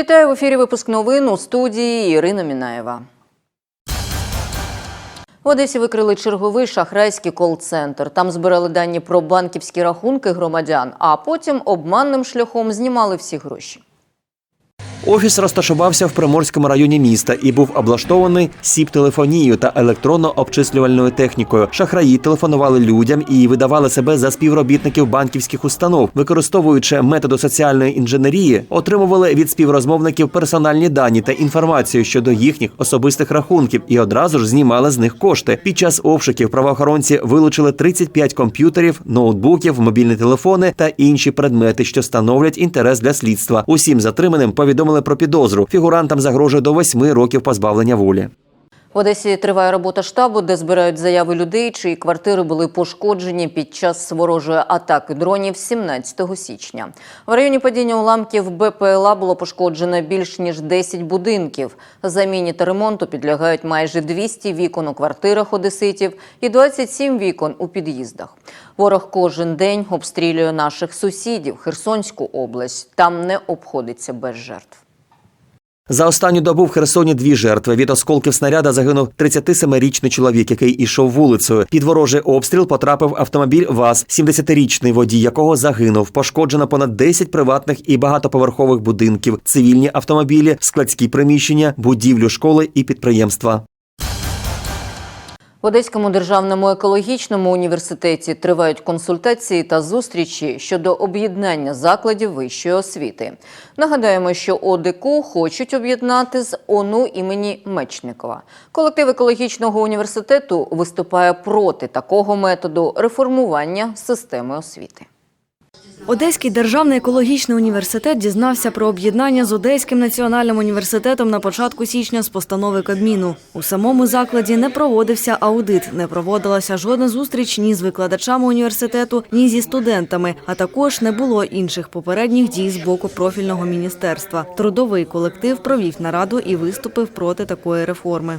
Вітаю в ефірі. Випуск новин у студії Ірина Мінаєва. В Одесі викрили черговий шахрайський кол-центр. Там збирали дані про банківські рахунки громадян, а потім обманним шляхом знімали всі гроші. Офіс розташувався в приморському районі міста і був облаштований сіп-телефонією та електронно-обчислювальною технікою. Шахраї телефонували людям і видавали себе за співробітників банківських установ, використовуючи методи соціальної інженерії, отримували від співрозмовників персональні дані та інформацію щодо їхніх особистих рахунків і одразу ж знімали з них кошти. Під час обшуків правоохоронці вилучили 35 комп'ютерів, ноутбуків, мобільні телефони та інші предмети, що становлять інтерес для слідства. Усім затриманим повідомили про підозру. Фігурантам загрожує до восьми років позбавлення волі. В Одесі триває робота штабу, де збирають заяви людей, чиї квартири були пошкоджені під час ворожої атаки дронів 17 січня. В районі падіння уламків БПЛА було пошкоджено більш ніж 10 будинків. Заміні та ремонту підлягають майже 200 вікон у квартирах одеситів і 27 вікон у під'їздах. Ворог кожен день обстрілює наших сусідів Херсонську область. Там не обходиться без жертв. За останню добу в Херсоні дві жертви. Від осколків снаряда загинув 37-річний чоловік, який ішов вулицею. Під ворожий обстріл потрапив автомобіль ВАЗ, 70-річний водій якого загинув. Пошкоджено понад 10 приватних і багатоповерхових будинків, цивільні автомобілі, складські приміщення, будівлю школи і підприємства. В Одеському державному екологічному університеті тривають консультації та зустрічі щодо об'єднання закладів вищої освіти. Нагадаємо, що ОДКУ хочуть об'єднати з ОНУ імені Мечникова. Колектив екологічного університету виступає проти такого методу реформування системи освіти. Одеський державний екологічний університет дізнався про об'єднання з Одеським національним університетом на початку січня з постанови Кабміну. У самому закладі не проводився аудит, не проводилася жодна зустріч ні з викладачами університету, ні зі студентами, а також не було інших попередніх дій з боку профільного міністерства. Трудовий колектив провів нараду і виступив проти такої реформи.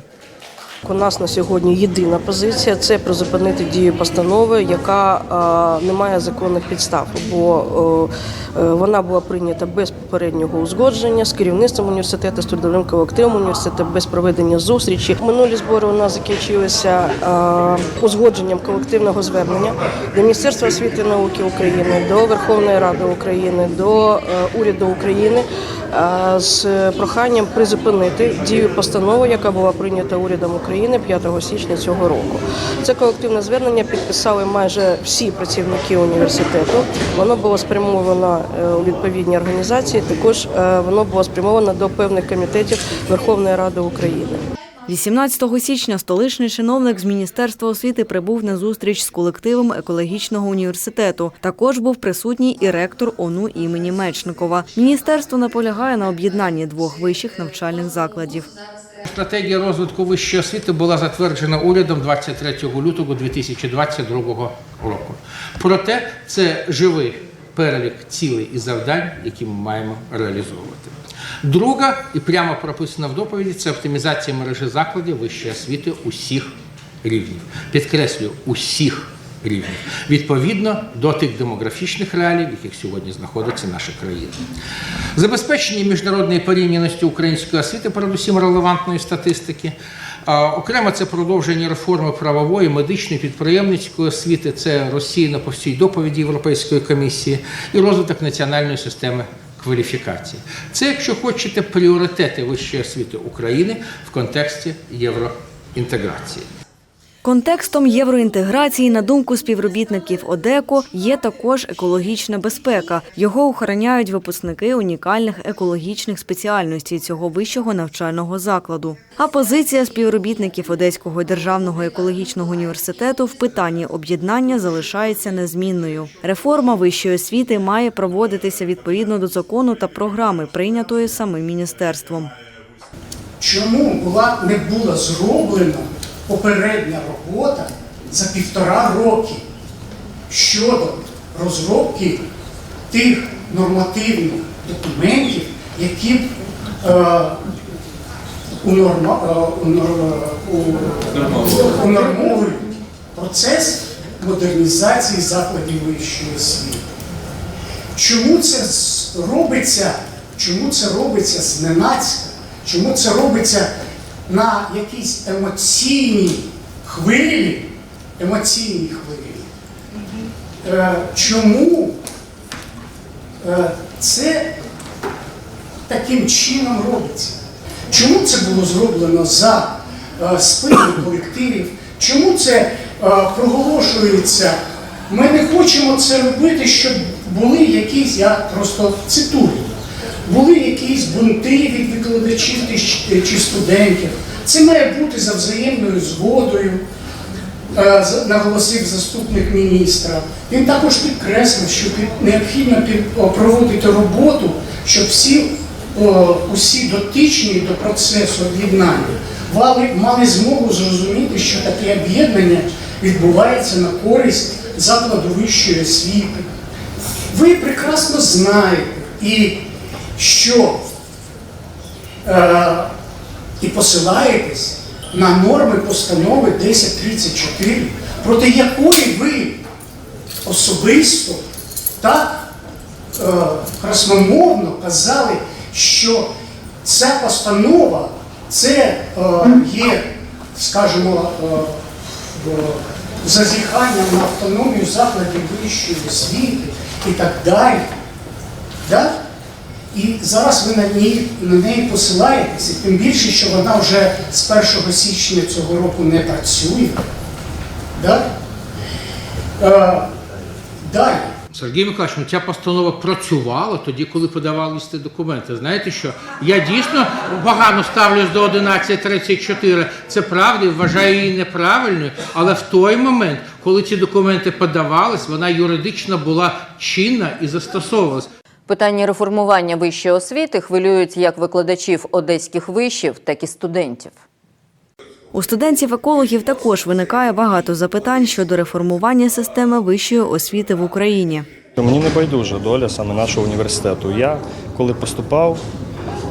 У нас на сьогодні єдина позиція це призупинити дію постанови, яка не має законних підстав, бо е, е, вона була прийнята без попереднього узгодження з керівництвом університету, з трудовим колективом університету, без проведення зустрічі. Минулі збори у нас закінчилися узгодженням колективного звернення до Міністерства освіти і науки України, до Верховної Ради України, до е, уряду України з проханням призупинити дію постанови, яка була прийнята урядом України 5 січня цього року. Це колективне звернення підписали майже всі працівники університету. Воно було спрямовано е, у відповідні організації. Також е, воно було спрямовано до певних комітетів Верховної Ради України. 18 січня столичний чиновник з Міністерства освіти прибув на зустріч з колективом екологічного університету. Також був присутній і ректор ОНУ імені Мечникова. Міністерство наполягає на об'єднанні двох вищих навчальних закладів. Стратегія розвитку вищої освіти була затверджена урядом 23 лютого 2022 року. Проте це живий перелік цілей і завдань, які ми маємо реалізовувати. Друга, і прямо прописана в доповіді, це оптимізація мережі закладів вищої освіти усіх рівнів. Підкреслюю, усіх рівнів. Відповідно до тих демографічних реалій, в яких сьогодні знаходиться наша країна. Забезпечення міжнародної порівняності української освіти, передусім релевантної статистики. Окремо це продовження реформи правової, медичної, підприємницької освіти, це розсіяно по всій доповіді Європейської комісії і розвиток національної системи кваліфікації. Це, якщо хочете, пріоритети вищої освіти України в контексті євроінтеграції. Контекстом євроінтеграції, на думку співробітників ОДЕКО, є також екологічна безпека. Його охороняють випускники унікальних екологічних спеціальностей цього вищого навчального закладу. А позиція співробітників Одеського державного екологічного університету в питанні об'єднання залишається незмінною. Реформа вищої освіти має проводитися відповідно до закону та програми, прийнятої самим міністерством. чому була не була зроблена попередня робота за півтора роки щодо розробки тих нормативних документів, які б, е, е, у- унормовують процес модернізації закладів вищої освіти. Чому це робиться чому це робиться зненацька, чому це робиться на якійсь емоційній хвилі, емоційній хвилі. Е, чому е, це таким чином робиться? Чому це було зроблено за е, спиною колективів? Чому це е, проголошується? Ми не хочемо це робити, щоб були якісь, я просто цитую, були якісь бунти від викладачів чи- студентів. Це має бути за взаємною згодою, е, наголосив заступник міністра. Він також підкреслив, що необхідно проводити роботу, щоб всі, усі дотичні до процесу об'єднання мали змогу зрозуміти, що таке об'єднання відбувається на користь закладу вищої освіти. Ви прекрасно знаєте, і що е, і посилаєтесь на норми постанови 1034, проти якої ви особисто так е, красномовно казали, що ця постанова це е, є, скажімо, е, зазіханням на автономію закладів вищої освіти і так далі. Да? І зараз ви на неї, на неї посилаєтесь, і тим більше, що вона вже з 1 січня цього року не працює. Да? Е, далі. Сергій Миколаївич, ну ця постанова працювала тоді, коли подавалися ці документи. Знаєте що? Я дійсно погано ставлюсь до 1134. Це правда, вважаю її неправильною. Але в той момент, коли ці документи подавались, вона юридично була чинна і застосовувалась. Питання реформування вищої освіти хвилюють як викладачів одеських вишів, так і студентів. У студентів-екологів також виникає багато запитань щодо реформування системи вищої освіти в Україні. Мені не байдужа доля саме нашого університету. Я коли поступав,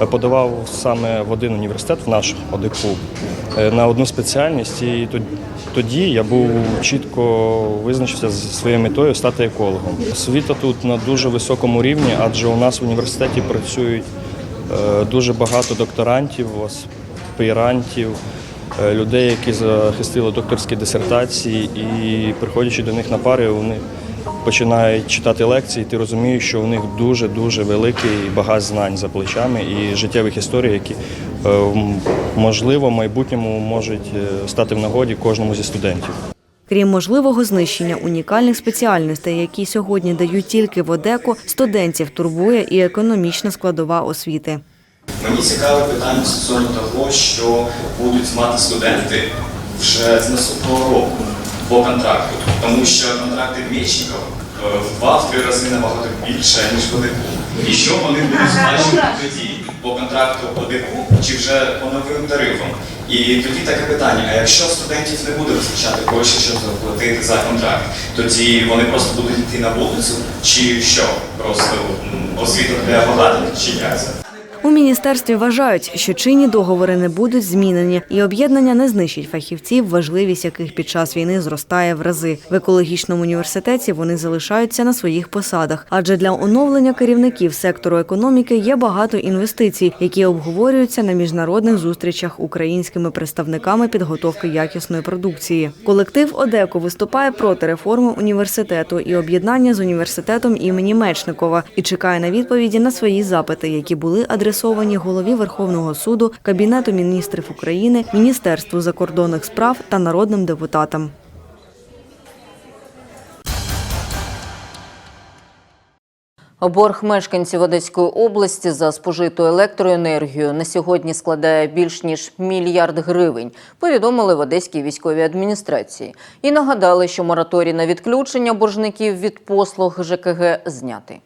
е, подавав саме в один університет, в наш ОДКУ, е, на одну спеціальність, і тод- тоді я був чітко визначився зі своєю метою стати екологом. Освіта тут на дуже високому рівні, адже у нас в університеті працюють е, дуже багато докторантів, аспірантів, е, людей, які захистили докторські дисертації, і приходячи до них на пари, вони починають читати лекції, ти розумієш, що у них дуже дуже великий багаж знань за плечами і життєвих історій, які е, можливо в майбутньому можуть е, стати в нагоді кожному зі студентів. Крім можливого знищення унікальних спеціальностей, які сьогодні дають тільки в ОДЕКу, студентів турбує і економічна складова освіти. Мені цікаве питання стосовно того, що будуть мати студенти вже з наступного року по контракту, тому що контракти Мєчникова е, в два-три рази набагато більше, ніж в ОДКУ. І що вони будуть сплачувати тоді по контракту ОДКУ чи вже по новим тарифам? І тоді таке питання: а якщо студентів не буде вистачати гроші, щоб заплатити за контракт, тоді вони просто будуть йти на вулицю, чи що? Просто м, освіта для багатих, чи як це? У міністерстві вважають, що чинні договори не будуть змінені, і об'єднання не знищить фахівців, важливість яких під час війни зростає в рази. В екологічному університеті вони залишаються на своїх посадах, адже для оновлення керівників сектору економіки є багато інвестицій, які обговорюються на міжнародних зустрічах українськими представниками підготовки якісної продукції. Колектив ОДЕКО виступає проти реформи університету і об'єднання з університетом імені Мечникова і чекає на відповіді на свої запити, які були адресовані голові Верховного суду, Кабінету міністрів України, Міністерству закордонних справ та народним депутатам. Борг мешканців Одеської області за спожиту електроенергію на сьогодні складає більш ніж мільярд гривень, повідомили в Одеській військовій адміністрації. І нагадали, що мораторій на відключення боржників від послуг ЖКГ знятий.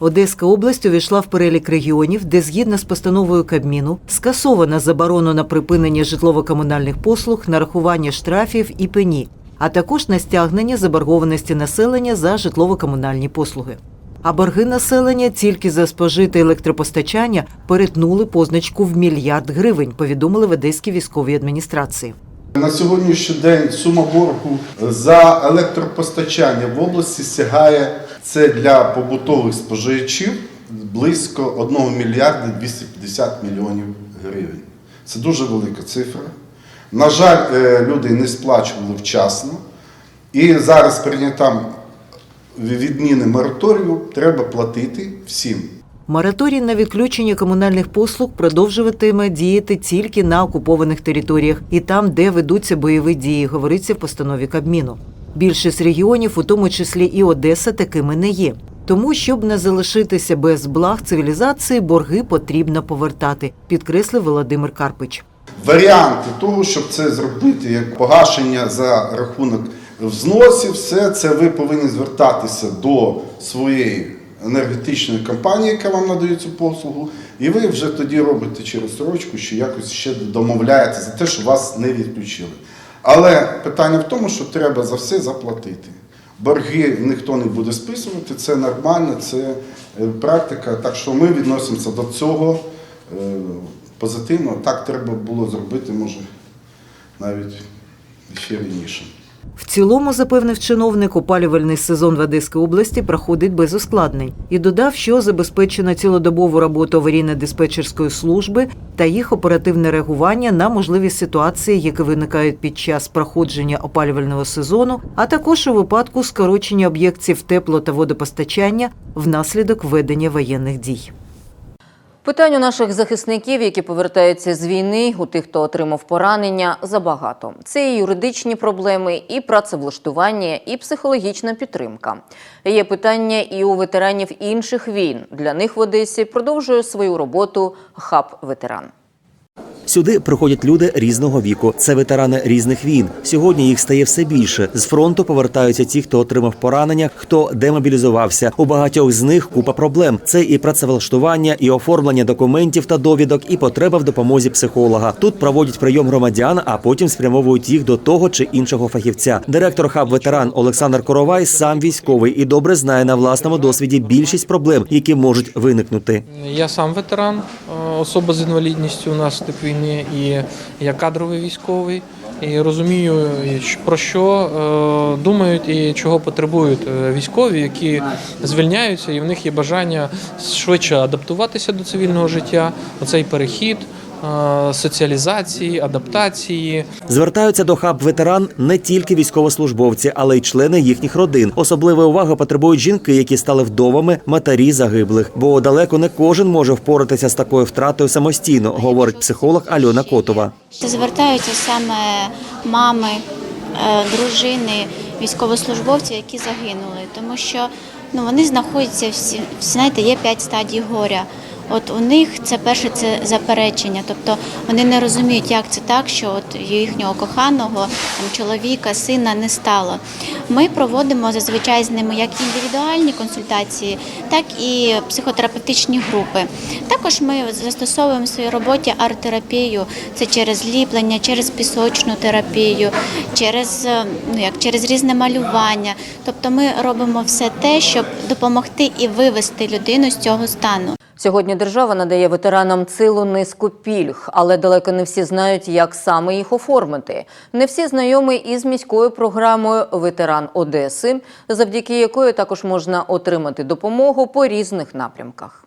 Одеська область увійшла в перелік регіонів, де згідно з постановою Кабміну скасована заборона на припинення житлово-комунальних послуг, нарахування штрафів і пені, а також на стягнення заборгованості населення за житлово-комунальні послуги. А борги населення тільки за спожите електропостачання перетнули позначку в мільярд гривень, повідомили в Одеській військовій адміністрації. На сьогоднішній день сума боргу за електропостачання в області сягає це для побутових споживачів близько 1 мільярда 250 мільйонів гривень. Це дуже велика цифра. На жаль, е, люди не сплачували вчасно. І зараз прийняттям відміни мораторію треба платити всім. Мораторій на відключення комунальних послуг продовжуватиме діяти тільки на окупованих територіях і там, де ведуться бойові дії, говориться в постанові Кабміну. Більшість регіонів, у тому числі і Одеса, такими не є. Тому, щоб не залишитися без благ цивілізації, борги потрібно повертати, підкреслив Володимир Карпич. Варіанти того, щоб це зробити як погашення за рахунок взносів, все це ви повинні звертатися до своєї енергетичної компанії, яка вам надає цю послугу, і ви вже тоді робите через сорочку, чи якось ще домовляєте за те, що вас не відключили. Але питання в тому, що треба за все заплатити. Борги ніхто не буде списувати, це нормально, це е, практика. Так що ми відносимося до цього е, позитивно. Так треба було зробити, може, навіть ще раніше. В цілому, запевнив чиновник, опалювальний сезон в Одеській області проходить без ускладнень і додав, що забезпечено цілодобову роботу аварійно-диспетчерської служби та їх оперативне реагування на можливі ситуації, які виникають під час проходження опалювального сезону, а також у випадку скорочення об'єктів тепло та водопостачання внаслідок ведення воєнних дій. Питань у наших захисників, які повертаються з війни, у тих, хто отримав поранення, забагато. Це і юридичні проблеми, і працевлаштування, і психологічна підтримка. Є питання і у ветеранів інших війн. Для них в Одесі продовжує свою роботу хаб ветеран. Сюди приходять люди різного віку. Це ветерани різних війн. Сьогодні їх стає все більше. З фронту повертаються ті, хто отримав поранення, хто демобілізувався. У багатьох з них купа проблем. Це і працевлаштування, і оформлення документів та довідок, і потреба в допомозі психолога. Тут проводять прийом громадян, а потім спрямовують їх до того чи іншого фахівця. Директор хаб ветеран Олександр Коровай сам військовий і добре знає на власному досвіді більшість проблем, які можуть виникнути. Я сам ветеран, е, особа з інвалідністю внаслідок війни, і я кадровий військовий. І розумію, про що е, думають і чого потребують е, військові, які звільняються, і в них є бажання швидше адаптуватися до цивільного життя. Оцей перехід, соціалізації, адаптації. Звертаються до хаб ветеран не тільки військовослужбовці, але й члени їхніх родин. Особливої уваги потребують жінки, які стали вдовами, матері загиблих. Бо далеко не кожен може впоратися з такою втратою самостійно, говорить психолог Альона Котова. Звертаються саме мами, е, дружини, військовослужбовців, які загинули, тому що ну, вони знаходяться всі, знаєте, є п'ять стадій горя. От у них це перше це заперечення, тобто вони не розуміють, як це так, що от їхнього коханого там, чоловіка, сина не стало. Ми проводимо зазвичай з ними як індивідуальні консультації, так і психотерапевтичні групи. Також ми застосовуємо в своїй роботі арт-терапію, це через ліплення, через пісочну терапію, через, е, ну, як, через різне малювання. Тобто ми робимо все те, щоб допомогти і вивести людину з цього стану. Сьогодні держава надає ветеранам цілу низку пільг, але далеко не всі знають, як саме їх оформити. Не всі знайомі із міською програмою Ветеран Одеси, завдяки якої також можна отримати допомогу по різних напрямках.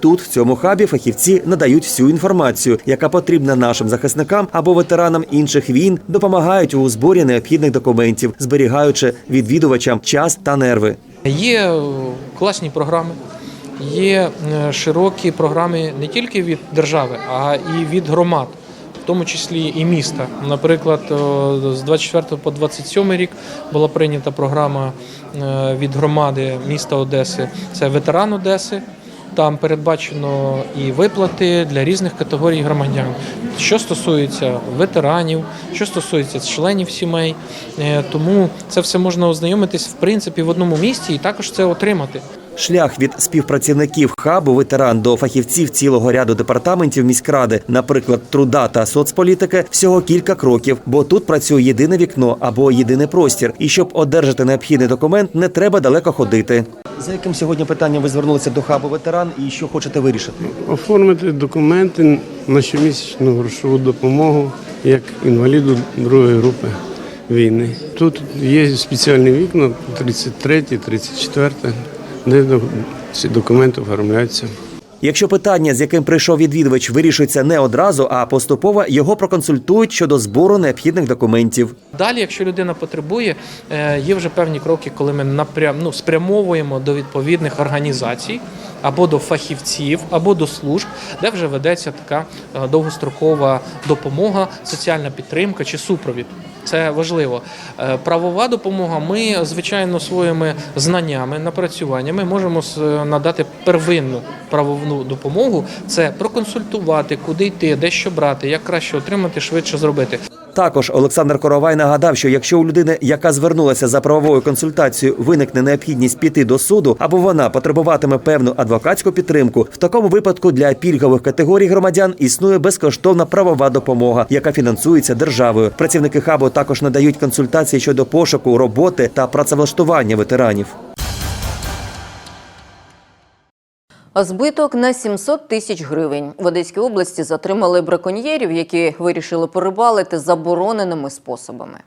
Тут, в цьому хабі, фахівці надають всю інформацію, яка потрібна нашим захисникам або ветеранам інших війн, допомагають у зборі необхідних документів, зберігаючи відвідувачам час та нерви. Є класні програми, є е, широкі програми не тільки від держави, а і від громад, в тому числі і міста. Наприклад, з 24 по 27 рік була прийнята програма е, від громади міста Одеси. Це ветеран Одеси. Там передбачено і виплати для різних категорій громадян, що стосується ветеранів, що стосується членів сімей. Е, Тому це все можна ознайомитись в принципі в одному місці і також це отримати. Шлях від співпрацівників хабу ветеран до фахівців цілого ряду департаментів міськради, наприклад, труда та соцполітики, всього кілька кроків, бо тут працює єдине вікно або єдиний простір. І щоб одержати необхідний документ, не треба далеко ходити. За яким сьогодні питанням ви звернулися до хабу ветеран і що хочете вирішити? Оформити документи на щомісячну грошову допомогу як інваліду другої групи війни. Тут є спеціальні вікна 33, 34, де Всі документи оформляються. Якщо питання, з яким прийшов відвідувач, вирішується не одразу, а поступово, його проконсультують щодо збору необхідних документів. Далі, якщо людина потребує, е, є вже певні кроки, коли ми напрям ну, спрямовуємо до відповідних організацій або до фахівців, або до служб, де вже ведеться така е, довгострокова допомога, соціальна підтримка чи супровід. Це важливо. Е, Правова допомога. Ми, звичайно, своїми знаннями, напрацюваннями можемо надати первинну правову допомогу. Це проконсультувати, куди йти, де що брати, як краще отримати, швидше зробити. Також Олександр Коровай нагадав, що якщо у людини, яка звернулася за правовою консультацією, виникне необхідність піти до суду, або вона потребуватиме певну адвокатську підтримку, в такому випадку для пільгових категорій громадян існує безкоштовна правова допомога, яка фінансується державою. Працівники хабу також надають консультації щодо пошуку роботи та працевлаштування ветеранів. Збиток на 700 тисяч гривень. В Одеській області затримали браконьєрів, які вирішили порибалити забороненими способами.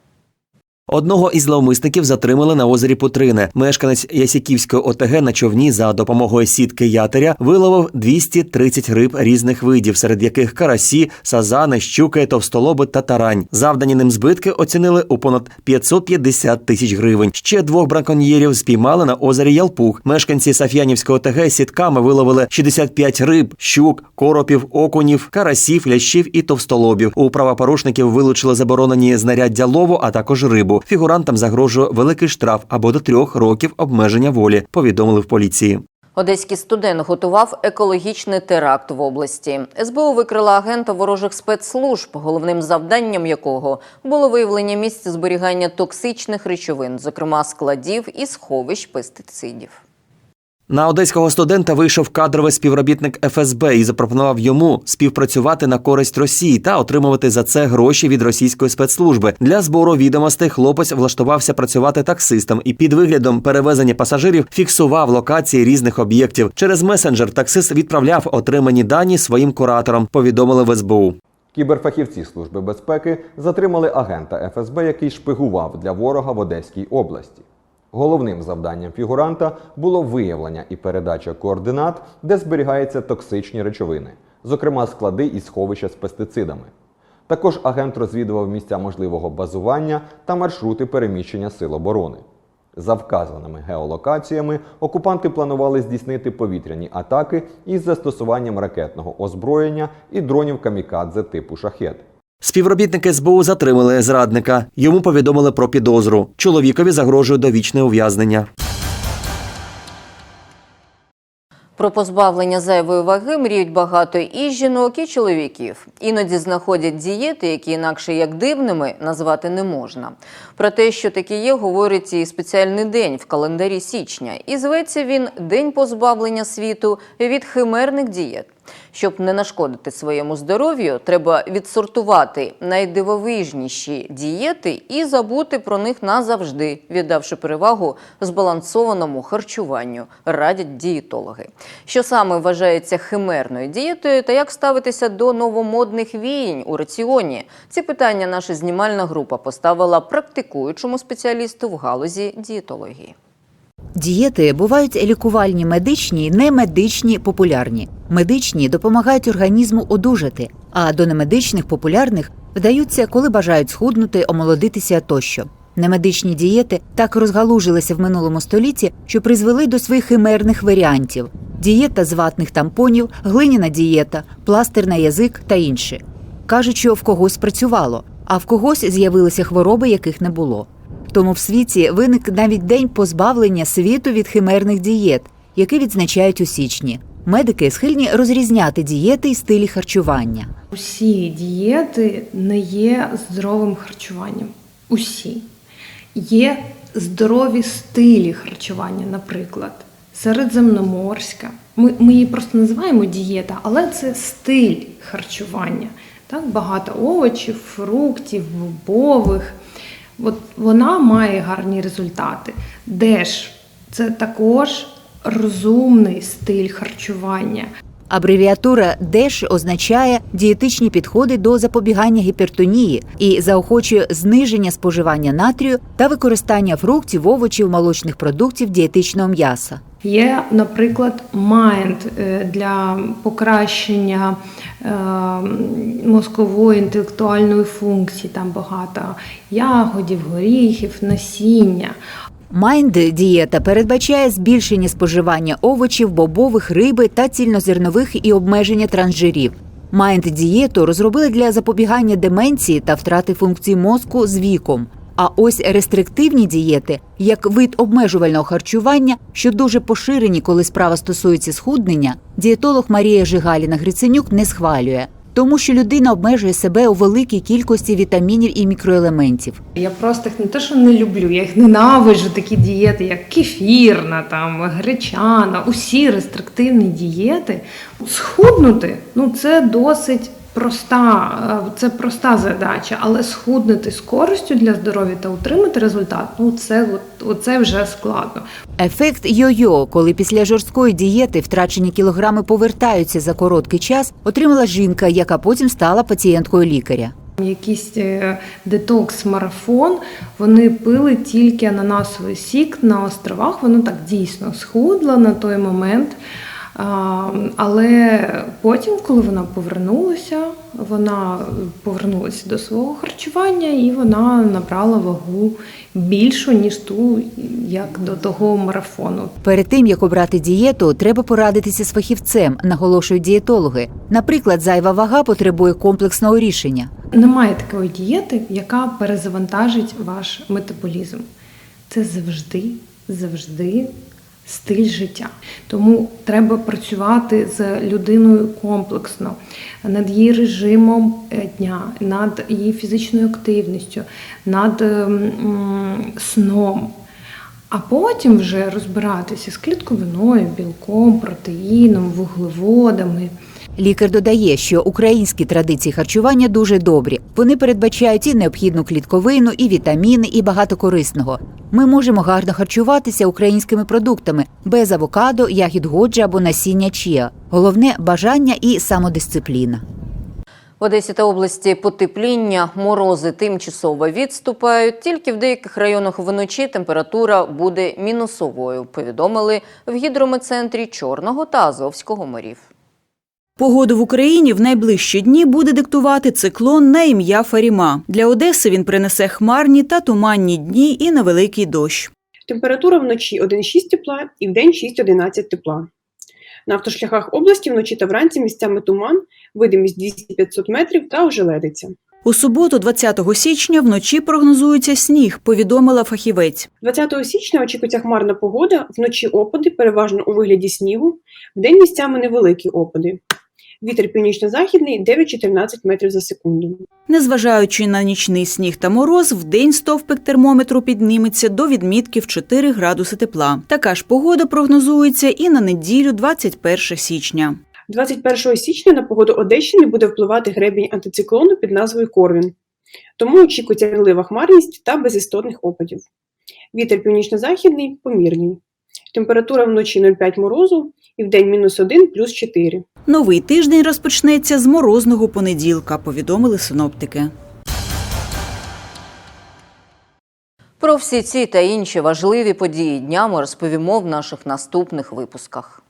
Одного із зловмисників затримали на озері Путрине. Мешканець Ясіківської ОТГ на човні за допомогою сітки ятеря виловив 230 риб різних видів, серед яких карасі, сазани, щуки, товстолоби та тарань. Завдані ним збитки оцінили у понад 550 тисяч гривень. Ще двох браконьєрів спіймали на озері Ялпух. Мешканці Саф'янівського ОТГ сітками виловили 65 риб, щук, коропів, окунів, карасів, лящів і товстолобів. У правопорушників вилучили заборонені знаряддя лову, а також рибу. Фігурантам загрожує великий штраф або до трьох років обмеження волі. Повідомили в поліції. Одеський студент готував екологічний теракт в області. СБУ викрила агента ворожих спецслужб, головним завданням якого було виявлення місць зберігання токсичних речовин, зокрема складів і сховищ пестицидів. На одеського студента вийшов кадровий співробітник ФСБ і запропонував йому співпрацювати на користь Росії та отримувати за це гроші від російської спецслужби. Для збору відомостей хлопець влаштувався працювати таксистом і під виглядом перевезення пасажирів фіксував локації різних об'єктів. Через месенджер таксист відправляв отримані дані своїм кураторам. Повідомили в СБУ. Кіберфахівці Служби безпеки затримали агента ФСБ, який шпигував для ворога в Одеській області. Головним завданням фігуранта було виявлення і передача координат, де зберігаються токсичні речовини, зокрема склади і сховища з пестицидами. Також агент розвідував місця можливого базування та маршрути переміщення сил оборони. За вказаними геолокаціями окупанти планували здійснити повітряні атаки із застосуванням ракетного озброєння і дронів камікадзе типу шахет. Співробітники СБУ затримали зрадника. Йому повідомили про підозру. Чоловікові загрожує довічне ув'язнення. Про позбавлення зайвої ваги мріють багато і жінок, і чоловіків. Іноді знаходять дієти, які інакше як дивними назвати не можна. Про те, що таке є, говорить і спеціальний день в календарі січня. І зветься він День позбавлення світу від химерних дієт. Щоб не нашкодити своєму здоров'ю, треба відсортувати найдивовижніші дієти і забути про них назавжди, віддавши перевагу збалансованому харчуванню, радять дієтологи. Що саме вважається химерною дієтою та як ставитися до новомодних віянь у раціоні? Ці питання наша знімальна група поставила практикуючому спеціалісту в галузі дієтології. Дієти бувають лікувальні медичні, немедичні, популярні. Медичні допомагають організму одужати, а до немедичних популярних вдаються, коли бажають схуднути, омолодитися тощо. Немедичні дієти так розгалужилися в минулому столітті, що призвели до своїх химерних варіантів: дієта з ватних тампонів, глиняна дієта, пластир на язик та інше. Кажуть, що в когось працювало, а в когось з'явилися хвороби, яких не було. Тому в світі виник навіть день позбавлення світу від химерних дієт, який відзначають у січні. Медики схильні розрізняти дієти і стилі харчування. Усі дієти не є здоровим харчуванням. Усі. Є здорові стилі харчування, наприклад, середземноморська. Ми, ми її просто називаємо дієта, але це стиль харчування. Так? Багато овочів, фруктів, бобових. От вона має гарні результати. Деш це також розумний стиль харчування. Абревіатура ДЕШ означає дієтичні підходи до запобігання гіпертонії і заохочує зниження споживання натрію та використання фруктів, овочів, молочних продуктів, дієтичного м'яса. Є, наприклад, майнд е, для покращення е, мозкової інтелектуальної функції. Там багато ягодів, горіхів, насіння. Майнд дієта передбачає збільшення споживання овочів, бобових, риби та цільнозернових і обмеження трансжирів. Майнд дієту розробили для запобігання деменції та втрати функцій мозку з віком. А ось рестриктивні дієти, як вид обмежувального харчування, що дуже поширені, коли справа стосується схуднення, дієтолог Марія Жигаліна Гриценюк не схвалює, тому що людина обмежує себе у великій кількості вітамінів і мікроелементів. Я просто їх не те, що не люблю, я їх ненавиджу, такі дієти, як кефірна, там, гречана, усі рестриктивні дієти. Схуднути ну, це досить проста, е, це проста задача, але схуднути з користю для здоров'я та утримати результат, ну це, от, оце вже складно. Ефект йо-йо, коли після жорсткої дієти втрачені кілограми повертаються за короткий час, отримала жінка, яка потім стала пацієнткою лікаря. Якийсь е, детокс-марафон, вони пили тільки ананасовий сік на островах. Воно так дійсно схудла на той момент. Але потім, коли вона повернулася, вона повернулася до свого харчування і вона набрала вагу більшу, ніж ту, як до того марафону. Перед тим як обрати дієту, треба порадитися з фахівцем, наголошують дієтологи. Наприклад, зайва вага потребує комплексного рішення. Немає такої дієти, яка перезавантажить ваш метаболізм. Це завжди, завжди стиль життя. Тому треба працювати з людиною комплексно, над її режимом е, дня, над її фізичною активністю, над ем, сном. А потім вже розбиратися з клітковиною, білком, протеїном, вуглеводами. Лікар додає, що українські традиції харчування дуже добрі. Вони передбачають і необхідну клітковину, і вітаміни, і багато корисного. Ми можемо гарно харчуватися українськими продуктами без авокадо, ягід годжа або насіння чіа. Головне бажання і самодисципліна. В Одесі та області потепління, морози тимчасово відступають. Тільки в деяких районах вночі температура буде мінусовою, повідомили в гідрометцентрі Чорного та Азовського морів. Погоду в Україні в найближчі дні буде диктувати циклон на ім'я Фаріма. Для Одеси він принесе хмарні та туманні дні і невеликий дощ. Температура вночі 1,6 тепла і вдень 6-11 тепла. На автошляхах області вночі та вранці місцями туман, видимість 200-500 метрів та ожеледиця. У суботу, 20 січня, вночі прогнозується сніг, повідомила фахівець. 20 січня очікується хмарна погода, вночі опади, переважно у вигляді снігу, вдень місцями невеликі опади. Вітер північно-західний 9-14 метрів за секунду. Незважаючи на нічний сніг та мороз, вдень стовпик термометру підніметься до відмітків 4 градуси тепла. Така ж погода прогнозується і на неділю, 21 січня. 21 січня на погоду Одещини буде впливати гребінь антициклону під назвою Корвін. Тому очікується релива хмарність та без істотних опадів. Вітер північно-західний помірний. Температура вночі 0,5 морозу і в день мінус 1 плюс 4. Новий тиждень розпочнеться з морозного понеділка, повідомили синоптики. Про всі ці та інші важливі події дня ми розповімо в наших наступних випусках.